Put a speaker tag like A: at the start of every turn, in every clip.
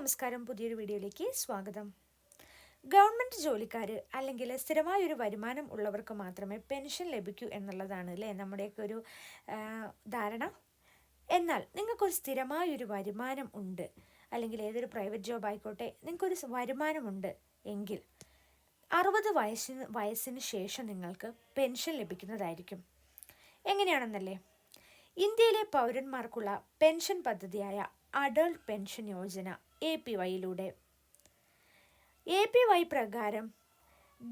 A: നമസ്കാരം. പുതിയൊരു വീഡിയോയിലേക്ക് സ്വാഗതം. ഗവൺമെന്റ് ജോലിക്കാർ അല്ലെങ്കിൽ സ്ഥിരമായൊരു വരുമാനം ഉള്ളവർക്ക് മാത്രമേ പെൻഷൻ ലഭിക്കൂ എന്നുള്ളതാണ് അല്ലേ? നമ്മുടെയൊക്കെ ഒരു ധാരണ. എന്നാൽ നിങ്ങൾക്കൊരു സ്ഥിരമായൊരു വരുമാനം ഉണ്ട്. അല്ലെങ്കിൽ ഏതൊരു പ്രൈവറ്റ് ജോബ് ആയിക്കോട്ടെ നിങ്ങൾക്കൊരു വരുമാനമുണ്ട് എങ്കിൽ അറുപത് വയസ്സിന് വയസ്സിന് ശേഷം നിങ്ങൾക്ക് പെൻഷൻ ലഭിക്കുന്നതായിരിക്കും. എങ്ങനെയാണെന്നല്ലേ? ഇന്ത്യയിലെ പൗരന്മാർക്കുള്ള പെൻഷൻ പദ്ധതിയായ adult pension Yojana A P വൈയിലൂടെ A P Y പ്രകാരം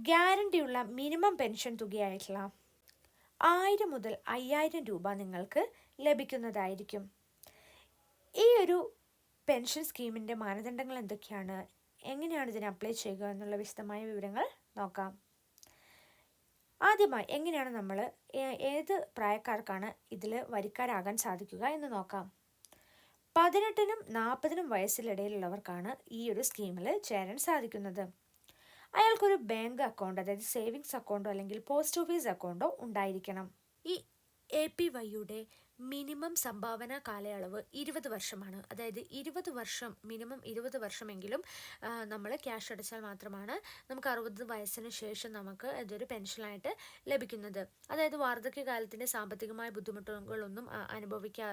A: ഗ്യാരണ്ടിയുള്ള മിനിമം പെൻഷൻ തുകയായിട്ടുള്ള ആയിരം മുതൽ അയ്യായിരം രൂപ നിങ്ങൾക്ക് ലഭിക്കുന്നതായിരിക്കും. ഈ ഒരു പെൻഷൻ സ്കീമിന്റെ മാനദണ്ഡങ്ങൾ എന്തൊക്കെയാണ്? എങ്ങനെയാണ് ഇതിന് അപ്ലൈ ചെയ്യുക? എന്നുള്ള വിശദമായ വിവരങ്ങൾ നോക്കാം. ആദ്യമായി എങ്ങനെയാണ് നമ്മൾ ഏത് പ്രായക്കാർക്കാണ് ഇതിൽ വരിക്കാരാകാൻ സാധിക്കുക എന്ന് നോക്കാം. പതിനെട്ടിനും നാൽപ്പതിനും വയസ്സിലിടയിലുള്ളവർക്കാണ് ഈ ഒരു സ്കീമിൽ ചേരാൻ സാധിക്കുന്നത്. അയാൾക്കൊരു ബാങ്ക് അക്കൗണ്ട് അതായത് സേവിങ്സ് അക്കൗണ്ടോ അല്ലെങ്കിൽ പോസ്റ്റ് ഓഫീസ് അക്കൗണ്ടോ ഉണ്ടായിരിക്കണം. ഈ എ പി വൈയുടെ മിനിമം സംഭാവന കാലയളവ് ഇരുപത് വർഷമാണ്. അതായത് ഇരുപത് വർഷം മിനിമം ഇരുപത് വർഷമെങ്കിലും നമ്മൾ ക്യാഷ് അടച്ചാൽ മാത്രമാണ് നമുക്ക് അറുപത് വയസ്സിന് ശേഷം നമുക്ക് ഇതൊരു പെൻഷനായിട്ട് ലഭിക്കുന്നത്. അതായത് വാർദ്ധക്യകാലത്തിന്റെ സാമ്പത്തികമായ ബുദ്ധിമുട്ടുകളൊന്നും അനുഭവിക്കാ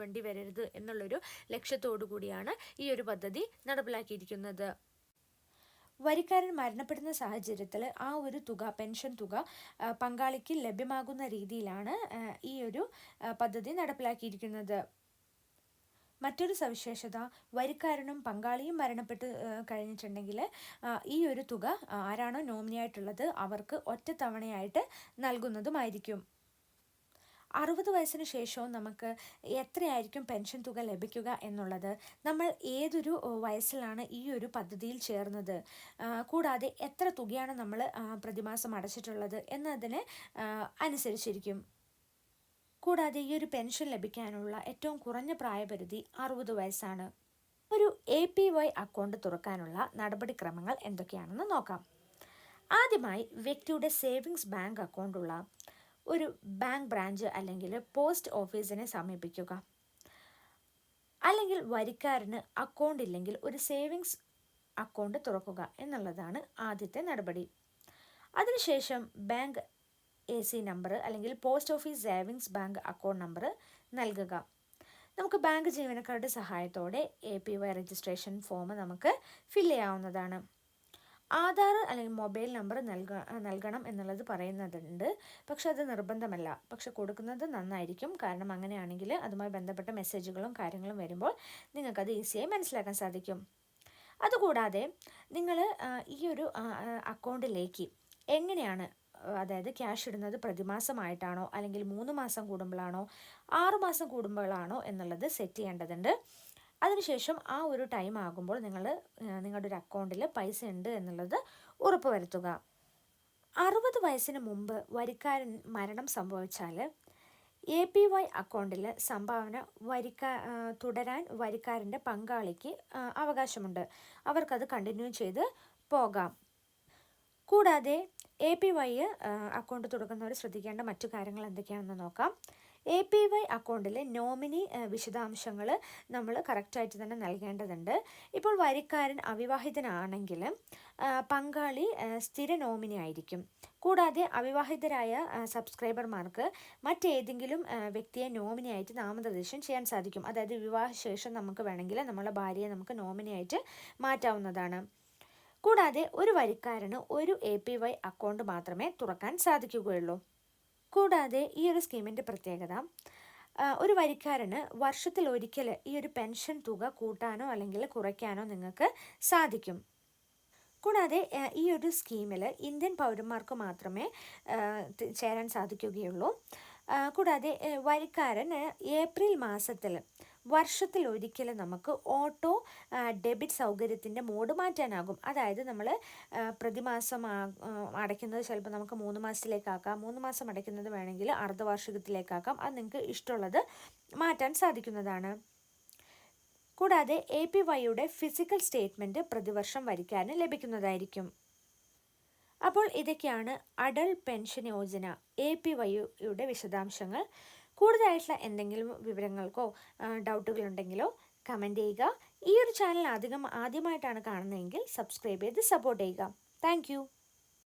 A: വേണ്ടി വരരുത് എന്നുള്ളൊരു ലക്ഷ്യത്തോടു കൂടിയാണ് ഈ ഒരു പദ്ധതി നടപ്പിലാക്കിയിരിക്കുന്നത്. വരിക്കാരൻ മരണപ്പെടുന്ന സാഹചര്യത്തിൽ ആ ഒരു തുക പെൻഷൻ തുക പങ്കാളിക്ക് ലഭ്യമാകുന്ന രീതിയിലാണ് ഈ ഒരു പദ്ധതി നടപ്പിലാക്കിയിരിക്കുന്നത്. മറ്റൊരു സവിശേഷത വരിക്കാരനും പങ്കാളിയും മരണപ്പെട്ട് കഴിഞ്ഞിട്ടുണ്ടെങ്കിൽ ഈ ഒരു തുക ആരാണോ നോമിനിയായിട്ടുള്ളത് അവർക്ക് ഒറ്റത്തവണയായിട്ട് നൽകുന്നതുമായിരിക്കും. അറുപത് വയസ്സിന് ശേഷവും നമുക്ക് എത്രയായിരിക്കും പെൻഷൻ തുക ലഭിക്കുക എന്നുള്ളത് നമ്മൾ ഏതൊരു വയസ്സിലാണ് ഈ ഒരു പദ്ധതിയിൽ ചേർന്നത്? കൂടാതെ എത്ര തുകയാണ് നമ്മൾ പ്രതിമാസം അടച്ചിട്ടുള്ളത് എന്നതിനെ അനുസരിച്ചിരിക്കും. കൂടാതെ ഈ ഒരു പെൻഷൻ ലഭിക്കാനുള്ള ഏറ്റവും കുറഞ്ഞ പ്രായപരിധി അറുപത് വയസ്സാണ്. ഒരു എ പി വൈ അക്കൗണ്ട് തുറക്കാനുള്ള നടപടിക്രമങ്ങൾ എന്തൊക്കെയാണെന്ന് നോക്കാം. ആദ്യമായി വ്യക്തിയുടെ സേവിങ്സ് ബാങ്ക് അക്കൗണ്ടുള്ള ഒരു ബാങ്ക് ബ്രാഞ്ച് അല്ലെങ്കിൽ പോസ്റ്റ് ഓഫീസിനെ സമീപിക്കുക. അല്ലെങ്കിൽ വരിക്കാരന് അക്കൗണ്ട് ഇല്ലെങ്കിൽ ഒരു സേവിങ്സ് അക്കൗണ്ട് തുറക്കുക എന്നുള്ളതാണ് ആദ്യത്തെ നടപടി. അതിനുശേഷം ബാങ്ക് എ സി നമ്പർ അല്ലെങ്കിൽ post office savings bank account number നൽകുക. നമുക്ക് ബാങ്ക് ജീവനക്കാരുടെ സഹായത്തോടെ A P Y registration form നമുക്ക് ഫില്ല് ചെയ്യാവുന്നതാണ്. ആധാർ അല്ലെങ്കിൽ മൊബൈൽ നമ്പർ നൽക നൽകണം എന്നുള്ളത് പറയുന്നതുണ്ട്. പക്ഷെ അത് നിർബന്ധമല്ല. പക്ഷെ കൊടുക്കുന്നത് നന്നായിരിക്കും. കാരണം അങ്ങനെയാണെങ്കിൽ അതുമായി ബന്ധപ്പെട്ട മെസ്സേജുകളും കാര്യങ്ങളും വരുമ്പോൾ നിങ്ങൾക്കത് ഈസിയായി മനസ്സിലാക്കാൻ സാധിക്കും. അതുകൂടാതെ നിങ്ങൾ ഈ ഒരു അക്കൗണ്ടിലേക്ക് എങ്ങനെയാണ് അതായത് ക്യാഷ് ഇടുന്നത് പ്രതിമാസമായിട്ടാണോ അല്ലെങ്കിൽ മൂന്ന് മാസം കൂടുമ്പോഴാണോ ആറ് മാസം കൂടുമ്പോഴാണോ എന്നുള്ളത് സെറ്റ് ചെയ്യേണ്ടതുണ്ട്. അതിനുശേഷം ആ ഒരു ടൈം ആകുമ്പോൾ നിങ്ങൾ നിങ്ങളുടെ ഒരു അക്കൗണ്ടിൽ പൈസ ഉണ്ട് എന്നുള്ളത് ഉറപ്പ് വരുത്തുക അറുപത് വയസ്സിന് മുമ്പ് വരിക്കാരൻ മരണം സംഭവിച്ചാൽ എ പി വൈ അക്കൗണ്ടിൽ സംഭാവന വരിക്ക തുടരാൻ വരിക്കാരന്റെ പങ്കാളിക്ക് അവകാശമുണ്ട്. അവർക്കത് കണ്ടിന്യൂ ചെയ്ത് പോകാം. കൂടാതെ എ പി വൈ അക്കൗണ്ട് തുടങ്ങുന്നവർ ശ്രദ്ധിക്കേണ്ട മറ്റു കാര്യങ്ങൾ എന്തൊക്കെയാണെന്ന് നോക്കാം. എ പി വൈ അക്കൗണ്ടിലെ നോമിനി വിശദാംശങ്ങൾ നമ്മൾ കറക്റ്റായിട്ട് തന്നെ നൽകേണ്ടതുണ്ട്. ഇപ്പോൾ വരിക്കാരൻ അവിവാഹിതനാണെങ്കിൽ പങ്കാളി സ്ഥിര നോമിനി ആയിരിക്കും. കൂടാതെ അവിവാഹിതരായ സബ്സ്ക്രൈബർമാർക്ക് മറ്റേതെങ്കിലും വ്യക്തിയെ നോമിനി ആയിട്ട് നാമനിർദ്ദേശം ചെയ്യാൻ സാധിക്കും. അതായത് വിവാഹശേഷം നമുക്ക് വേണമെങ്കിൽ നമ്മളെ ഭാര്യയെ നമുക്ക് നോമിനി ആയിട്ട് മാറ്റാവുന്നതാണ്. കൂടാതെ ഒരു വരിക്കാരന് ഒരു എ പി വൈ അക്കൗണ്ട് മാത്രമേ തുറക്കാൻ സാധിക്കുകയുള്ളൂ. കൂടാതെ ഈ ഒരു സ്കീമിന്റെ പ്രത്യേകത ഒരു വരിക്കാരന് വർഷത്തിൽ ഒരിക്കൽ ഈ ഒരു പെൻഷൻ തുക കൂട്ടാനോ അല്ലെങ്കിൽ കുറയ്ക്കാനോ നിങ്ങൾക്ക് സാധിക്കും. കൂടാതെ ഈ ഒരു സ്കീമിൽ ഇന്ത്യൻ പൗരന്മാർക്ക് മാത്രമേ ചേരാൻ സാധിക്കുകയുള്ളൂ. കൂടാതെ വരിക്കാരന് ഏപ്രിൽ മാസത്തിൽ വർഷത്തിൽ ഒരിക്കലും നമുക്ക് ഓട്ടോ ഡെബിറ്റ് സൗകര്യത്തിന്റെ മോഡ് മാറ്റാനാകും. അതായത് നമ്മൾ പ്രതിമാസം അടയ്ക്കുന്നത് ചിലപ്പോൾ നമുക്ക് മൂന്ന് മാസത്തിലേക്കാക്കാം. മൂന്ന് മാസം അടയ്ക്കുന്നത് വേണമെങ്കിൽ അർദ്ധവാർഷികത്തിലേക്കാക്കാം. അത് നിങ്ങൾക്ക് ഇഷ്ടമുള്ളത് മാറ്റാൻ സാധിക്കുന്നതാണ്. കൂടാതെ എ പി വൈയുടെ ഫിസിക്കൽ സ്റ്റേറ്റ്മെന്റ് പ്രതിവർഷം വരയ്ക്കാൻ ലഭിക്കുന്നതായിരിക്കും. അപ്പോൾ ഇതൊക്കെയാണ് Atal pension Yojana A P വൈയുടെ വിശദാംശങ്ങൾ. കൂടുതലായിട്ടുള്ള എന്തെങ്കിലും വിവരങ്ങൾക്കോ ഡൗട്ടുകളുണ്ടെങ്കിലോ കമന്റ് ചെയ്യുക. ഈ ഒരു ചാനൽ അധികം ആദ്യമായിട്ടാണ് കാണുന്നതെങ്കിൽ സബ്സ്ക്രൈബ് ചെയ്ത് സപ്പോർട്ട് ചെയ്യുക. താങ്ക്